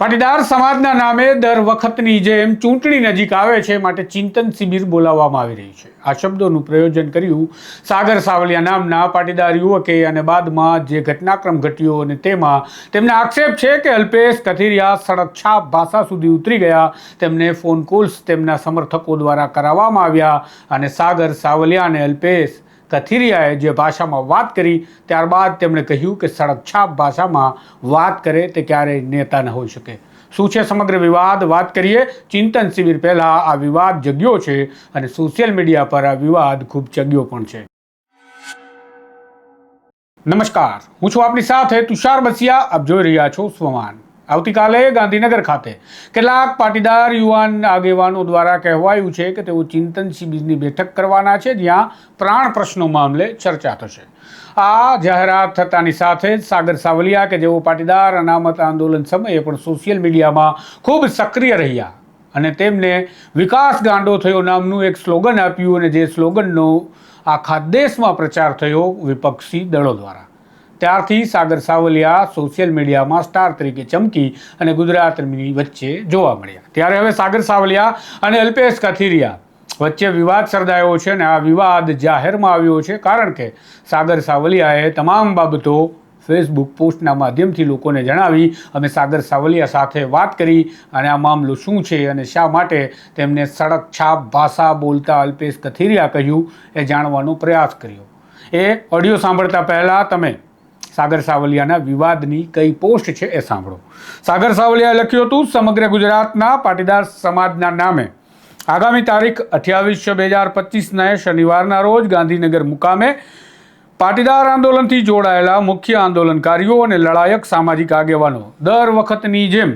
પાટીદાર સમાજના નામે દર વખતની જેમ ચૂંટણી નજીક આવે છે માટે ચિંતન શિબિર બોલાવવામાં આવી રહી છે. આ શબ્દોનું પ્રયોજન કર્યું સાગર સાવલિયા નામના પાટીદાર યુવકે અને બાદમાં જે ઘટનાક્રમ ઘટ્યો અને તેમાં તેમને આક્ષેપ છે કે અલ્પેશ કથિરિયા સડકછાપ ભાષા સુધી ઉતરી ગયા. તેમને ફોન કોલ્સ તેમના સમર્થકો દ્વારા કરાવવામાં આવ્યા અને સાગર સાવલિયા અને અલ્પેશ કથિરિયાએ જે ભાષામાં વાત કરી, ત્યારબાદ તેમણે કહ્યું કે સડકછાપ ભાષામાં વાત કરે તે ક્યારેય નેતા ન હોઈ શકે. શું છે સમગ્ર વિવાદ? વાત કરીએ. ચિંતન શિબિર પહેલાં આ વિવાદ જગ્યો છે અને સોશિયલ મીડિયા પર આ વિવાદ ખૂબ જગ્યો પણ છે. નમસ્કાર. હું છું આપની સાથે તુષાર બસિયા. આપ જોઈ રહ્યા છો સ્વમાન. આવતીકાલે ગાંધીનગર ખાતે. કેટલાક પાટીદાર યુવાન આગેવાનો દ્વારા કહેવાયું છે કે તેઓ ચિંતન શિબિરની બેઠક કરવાના છે, જ્યાં પ્રાણ પ્રશ્નો મામલે ચર્ચા થશે. આ જાહેરાત થતાની સાથે જ સાગર સાવલિયા કે જેઓ પાટીદાર અનામત આંદોલન સમયે પણ સોશિયલ મીડિયામાં ખૂબ સક્રિય રહ્યા અને તેમને વિકાસ ગાંડો થયો નામનું એક સ્લોગન આપ્યું અને જે સ્લોગનનો આખા દેશમાં પ્રચાર થયો વિપક્ષી દળો દ્વારા. ત્યારથી સાગર સાવલિયા સોશિયલ મીડિયામાં સ્ટાર તરીકે ચમકી અને ગુજરાતની વચ્ચે જોવા મળ્યા. ત્યારે હવે સાગર સાવલિયા અને અલ્પેશ કથિરિયા વચ્ચે વિવાદ સર્જાયો છે અને આ વિવાદ જાહેરમાં આવ્યો છે કારણ કે સાગર સાવલિયાએ તમામ બાબતો ફેસબુક પોસ્ટના માધ્યમથી લોકોને જણાવી અમે સાગર સાવલિયા સાથે વાત કરી અને આ મામલો શું છે અને શા માટે તેમને સડક છાપ, ભાષા બોલતા અલ્પેશ કથિરિયા કહ્યું એ જાણવાનો પ્રયાસ કર્યો. એ ઓડિયો સાંભળતા પહેલાં તમે સાગર સાવલિયાના વિવાદની કઈ પોસ્ટ છે એ સાંભળો. સાગર સાવલિયાએ લખ્યું હતું, સમગ્ર ગુજરાતના પાટીદાર સમાજના નામે. આગામી તારીખ અઠ્યાવીસ બે હજાર પચીસના શનિવારના રોજ ગાંધીનગર મુકામે પાટીદાર આંદોલનથી જોડાયેલા મુખ્ય આંદોલનકારીઓ અને લડાયક સામાજિક આગેવાનો દર વખતની જેમ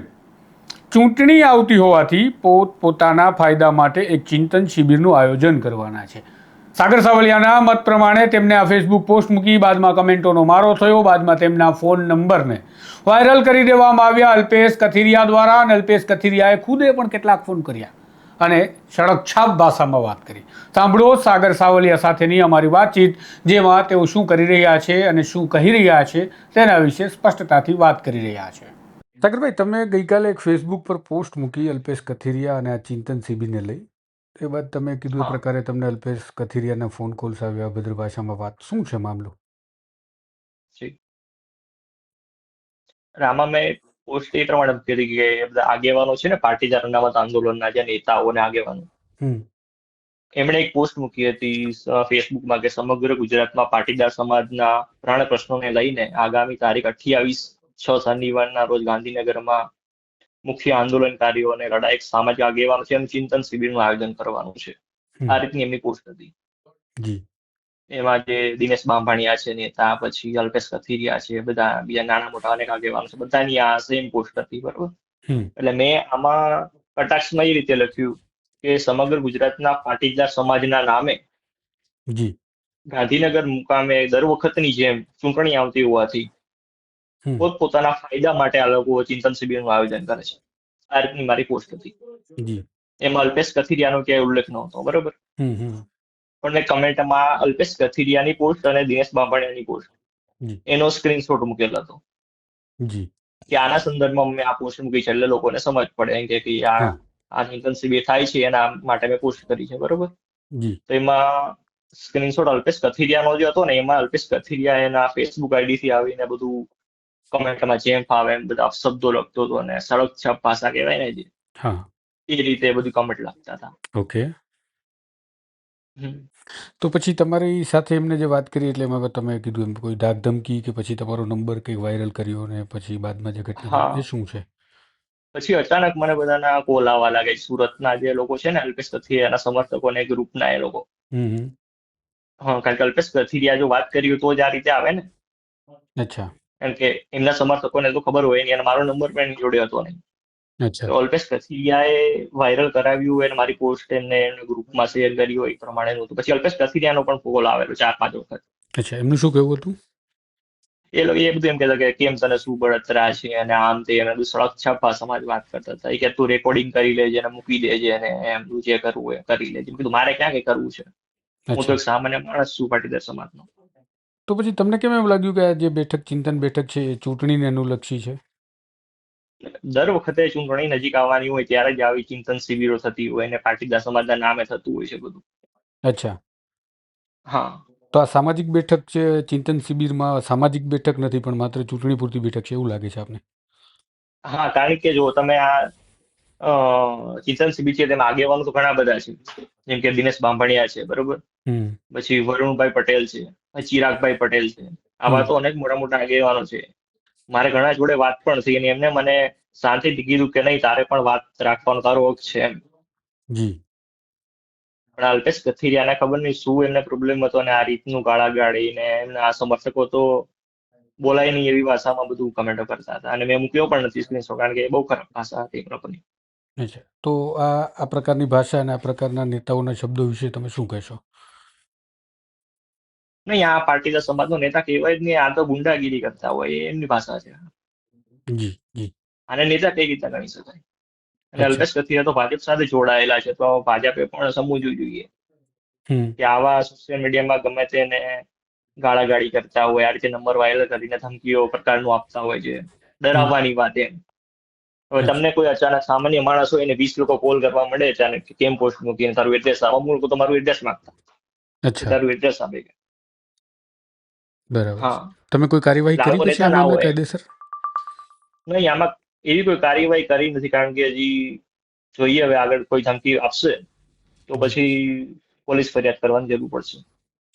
ચૂંટણી આવતી હોવાથી પોત પોતાના ફાયદા માટે એક ચિંતન શિબિરનું આયોજન કરવાના છે. સાગર સાવલિયાના મત પ્રમાણે તેમને આ ફેસબુક પોસ્ટ મૂકી બાદમાં કમેન્ટોનો મારો થયો. બાદમાં તેમના ફોન નંબરને વાયરલ કરી દેવામાં આવ્યા. અલ્પેશ કથિરિયા દ્વારા અને અલ્પેશ કથિરિયાએ ખુદે પણ કેટલાક ફોન કર્યા અને સડકછાપ ભાષામાં વાત કરી. સાંભળો સાગર સાવલિયા સાથેની અમારી વાતચીત, જેમાં તેઓ શું કરી રહ્યા છે અને શું કહી રહ્યા છે તેના વિશે સ્પષ્ટતાથી વાત કરી રહ્યા છે. સાગરભાઈ, તમે ગઈકાલે એક ફેસબુક પર પોસ્ટ મૂકી અલ્પેશ કથિરિયા અને આ ચિંતન શિબિરને લઈ એ વાત તમે કીધું એ હા. પ્રકારે તમને અલ્પેશ કથિરિયાના ફોન કોલ્સ આવ્યા અભદ્ર ભાષામાં વાત. શું છે મામલો? જી. અને આમાં મેં પોસ્ટ એ પ્રમાણે મૂકી હતી કે એ બધા આગેવાનો છે ને પાટીદાર અનામત આંદોલનના જે નેતાઓ અને આગેવાનો. હમ. એમણે એક પોસ્ટ મૂકી હતી સ- ફેસબુકમાં કે સમગ્ર ગુજરાતમાં પાટીદાર સમાજના પ્રાણ પ્રશ્નોને લઈને આગામી તારીખ અઠ્યાવીસ છ શનિવારના રોજ ગાંધીનગરમાં મુખ્ય આંદોલનકારીઓ અને લડાયક સામાજિક આગેવાનો છે એમ ચિંતન શિબિરનું આયોજન કરવાનું છે. આ રીતની એમની પોસ્ટ હતી એમાં જે દિનેશ બાંભણિયા છે નેતા પછી અલ્પેશ કથિરિયા છે બધા બીજા નાના મોટા અનેક આગેવાનો છે બધાની આ સેમ પોસ્ટ હતી બરોબર એટલે મેં આમાં કટાક્ષમાં એ રીતે લખ્યું કે સમગ્ર ગુજરાતના પાટીદાર સમાજના નામે જી. ગાંધીનગર મુકામે દર વખતની જેમ ચૂંટણી આવતી હોવાથી. પોતપોતાના ફાયદા માટે આ લોકો ચિંતન શિબિરનું આયોજન કરે છે. આ રીતની મારી પોસ્ટ હતી. એમાં અલ્પેશ કથિરિયાનો ક્યાંય ઉલ્લેખ નહોતો બરોબર? પણ મેં કમેન્ટમાં અલ્પેશ કથિરિયાની પોસ્ટ અને દિનેશ બાંભણિયાની પોસ્ટ. એનો સ્ક્રીનશોટ મૂકેલો હતો. કે આના સંદર્ભમાં મેં આ પોસ્ટ મૂકી છે એટલે લોકોને સમજ પડે એમ કે કે આ આ ચિંતન શિબિર થાય છે એના માટે મેં પોસ્ટ કરી છે બરોબર? તો એમાં સ્ક્રીનશોટ અલ્પેશ કથિરિયાનો જે હતો ને એમાં અલ્પેશ કથિરિયા એના ફેસબુક આઈડી થી આવીને બધું કમેન્ટમાં જેમ ફાવે એમ બધા શબ્દો લખતો હતો અને સડક ભાષા કહેવાય ને જે હા. એ રીતે બધું કમેન્ટ લખતા હતા. ઓકે. તો પછી તમારી સાથે એમને જે વાત કરી એટલે એમાં તમે કીધું એમ કોઈ ધાક ધમકી કે પછી તમારો નંબર કંઈક વાયરલ કર્યો ને પછી બાદમાં જે ઘટના. એ શું છે? પછી અચાનક મને બધાના કોલ આવવા લાગે સુરતના જે લોકો છે ને અલ્પેશ કથિરિયાના સમર્થકો ને ગ્રુપના એ લોકો. હા કારણ કે અલ્પેશ કથિરિયા જો વાત કરી તો જ આ રીતે આવે ને. અચ્છા. કારણ કે એમના સમર્થકોને તો ખબર હોય અને મારો નંબર પણ એની જોડે હતો નહીં. અલ્પેશ કથિરિયાએ વાયરલ કરાવ્યું અને મારી પોસ્ટ એમને ગ્રુપમાં શેર કરી હોય એ પ્રમાણેનું હતું. પછી અલ્પેશ કથિરિયાનો પણ ફોલ આવેલો ચાર પાંચ વખત. અચ્છા એમનું શું કહેવું હતું? એ લોકો એ બધું એમ કહેતા કે કેમ તને શું બળતરા છે અને આમ તે અને બધું સડક ભાષામાં જ વાત કરતા હતા. એ કે તું રેકોર્ડિંગ કરી લેજે અને મૂકી દેજે અને એમ તું જે કરવું હોય એ કરી લેજે. કીધું મારે ક્યાં કઈ કરવું છે? હું તો સામાન્ય માણસ છું પાટીદાર સમાજનો. તો પછી તમને કેમ એમ લાગ્યું કે આ જે બેઠક ચિંતન બેઠક છે એ ચૂંટણીને અનુલક્ષી છે? દર વખતે ચૂંટણી નજીક આવવાની હોય ત્યારે જ આવી ચિંતન શિબિરો થતી હોય અને પાટીદાર સમાજના નામે થતું હોય છે બધું. અચ્છા. હા. તો આ સામાજિક બેઠક છે ચિંતન શિબિરમાં સામાજિક બેઠક નથી પણ માત્ર ચૂંટણી પૂરતી બેઠક છે એવું લાગે છે આપને? હા કારણ કે જો તમે આ ચિંતન શિબિર છે તેમાં આગેવાનો તો ઘણા બધા છે. જેમ કે દિનેશ બાંભણિયા છે બરોબર? પછી વરુણભાઈ પટેલ છે ચિરાગભાઈ પટેલ છે. આવા તો અનેક મોટા મોટા આગેવાનો છે. મારે ઘણા જોડે વાત પણ થઈ અને એમને મને શાંતિથી કીધું કે નહીં તારે પણ વાત રાખવાનો તારો હક છે એમ. પણ અલ્પેશ કથિરિયાને ખબર નહીં શું એમને પ્રોબ્લેમ હતો અને આ રીતનું ગાળા ગાળીને એમના આ સમર્થકો તો બોલાય નહીં એવી ભાષામાં બધું કમેન્ટો કરતા હતા. અને મેં મૂક્યો પણ નથી સ્ક્રીનશોટ કારણ કે એ બહુ ખરાબ ભાષા હતી લોકોની. તો આ આ પ્રકારની ભાષા અને આ પ્રકારના નેતાઓના શબ્દો વિશે તમે શું કહેશો? નહીં આ પાટીદાર સમાજનો નેતા કહેવાય જ નહીં આ તો ગુંડાગીરી કરતા હોય એમની ભાષા છે. જી જી. આને નેતા કઈ રીતે ગણી શકાય? અને અલ્પેશ કથિરિયા તો ભાજપ સાથે જોડાયેલા છે તો ભાજપે પણ સમજવું જોઈએ. કે આવા સોશિયલ મીડિયામાં ગમે તેને ગાળાગાળી કરતા હોય આ રીતે નંબર વાયરલ કરીને ધમકીઓ પ્રકારનું આપતા હોય છે. ડરાવવાની વાત એમ. હવે તમને કોઈ અચાનક સામાન્ય માણસ હોય એને વીસ લોકો કોલ કરવા મળે અચાનક કેમ પોસ્ટ મૂકીને તારું એડ્રેસ અમુક લોકો તો મારું એડ્રેસ માંગતા. તારું એડ્રેસ આપે. કે બરાબર હા. તમે કોઈ કાર્યવાહી કરી પછી આ મામલે કાયદેસર? નહીં આમાં એવી કોઈ કાર્યવાહી કરી નથી કારણ કે હજી જોઈએ હવે આગળ કોઈ ધમકી આપશે તો પછી પોલીસ ફરિયાદ કરવાની જરૂર પડશે.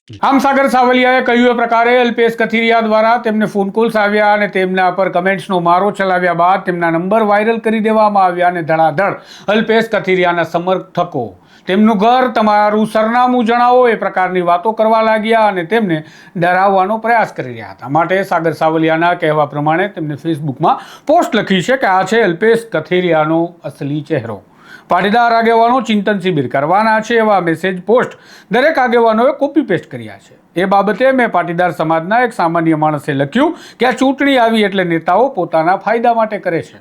આમ સાગર સાવલિયાએ કહ્યું એ પ્રકારે અલ્પેશ કથિરિયા દ્વારા તેમને ફોન કોલ્સ આવ્યા અને તેમના પર કમેન્ટ્સનો મારો ચલાવ્યા બાદ તેમના નંબર વાયરલ કરી દેવામાં આવ્યા અને ધડાધડ અલ્પેશ કથિરિયાના સમર્થકો. તેમનું ઘર, તમારું સરનામું જણાવો એ પ્રકારની વાતો કરવા લાગ્યા અને તેમને ડરાવવાનો પ્રયાસ કરી રહ્યા હતા. માટે સાગર સાવલિયાના કહેવા પ્રમાણે તેમને ફેસબુકમાં પોસ્ટ લખી છે કે આ છે અલ્પેશ કથિરિયાનો અસલી ચહેરો. પાટીદાર આગેવાનો ચિંતન શિબિર કરવાના છે એવા મેસેજ પોસ્ટ દરેક આગેવાનોએ કોપી પેસ્ટ કર્યા છે. એ બાબતે મેં પાટીદાર સમાજના એક સામાન્ય માણસે લખ્યું કે આ ચૂંટણી આવી એટલે નેતાઓ પોતાના ફાયદા માટે કરે છે.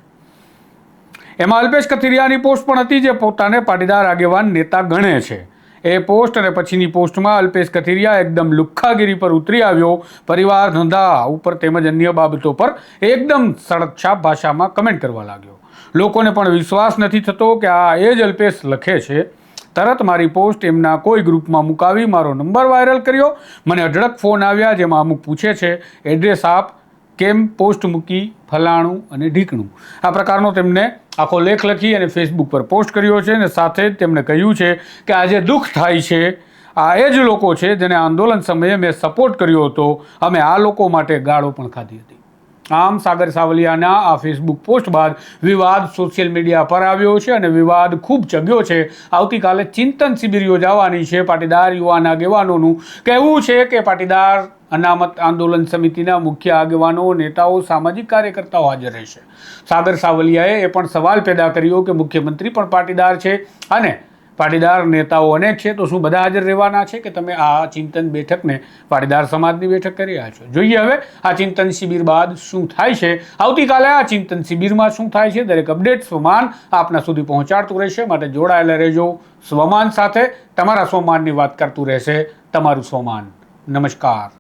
એમાં અલ્પેશ કથિરિયાની પોસ્ટ પણ હતી જે પોતાને પાટીદાર આગેવાન નેતા ગણે છે. એ પોસ્ટ અને પછીની પોસ્ટમાં અલ્પેશ કથિરિયા એકદમ લુખ્ખાગીરી પર ઉતરી આવ્યો. પરિવાર ધંધા ઉપર તેમજ અન્ય બાબતો પર એકદમ સડકછાપ ભાષામાં કમેન્ટ કરવા લાગ્યો. લોકોને પણ વિશ્વાસ નથી થતો કે આ એ જ અલ્પેશ લખે છે, તરત મારી પોસ્ટ એમના કોઈ ગ્રુપમાં મુકાવી, મારો નંબર વાયરલ કર્યો, મને અઢળક ફોન આવ્યા જેમાં અમુક પૂછે છે, એડ્રેસ આપ કેમ પોસ્ટ મૂકી, ફલાણું અને ઢીકણું? આ પ્રકારનો તેમને આખો લેખ લખી અને ફેસબુક પર પોસ્ટ કર્યો છે અને સાથે જ તેમણે કહ્યું છે કે આજે દુઃખ થાય છે. આ એ જ લોકો છે જેને આંદોલન સમયે મેં સપોર્ટ કર્યો હતો. અમે આ લોકો માટે ગાળો પણ ખાધી હતી. આમ સાગર સાવલિયાના આ ફેસબુક પોસ્ટ બાદ વિવાદ સોશિયલ મીડિયા પર આવ્યો છે અને વિવાદ ખૂબ ચગ્યો છે. આવતીકાલે ચિંતન શિબિર યોજાવાની છે. પાટીદાર યુવાન આગેવાનોનું કહેવું છે કે પાટીદાર અનામત આંદોલન સમિતિના મુખ્ય આગેવાનો, નેતાઓ, સામાજિક કાર્યકર્તાઓ હાજર રહેશે. સાગર સાવલિયાએ એ પણ સવાલ પેદા કર્યો કે મુખ્યમંત્રી પણ પાટીદાર છે અને પાટીદાર નેતાઓ અનેક છે, તો શું બધા હાજર રહેવાના છે કે તમે આ ચિંતન બેઠકને પાટીદાર સમાજની બેઠક કરી રહ્યા છો? જોઈએ હવે આ ચિંતન શિબિર બાદ શું થાય છે? આવતીકાલે આ ચિંતન શિબિરમાં શું થાય છે? દરેક અપડેટ સ્વમાન આપના સુધી પહોંચાડતું રહેશે. માટે જોડાયેલા રહેજો સ્વમાન સાથે. તમારા સ્વમાનની વાત કરતું રહેશે તમારું સ્વમાન. નમસ્કાર.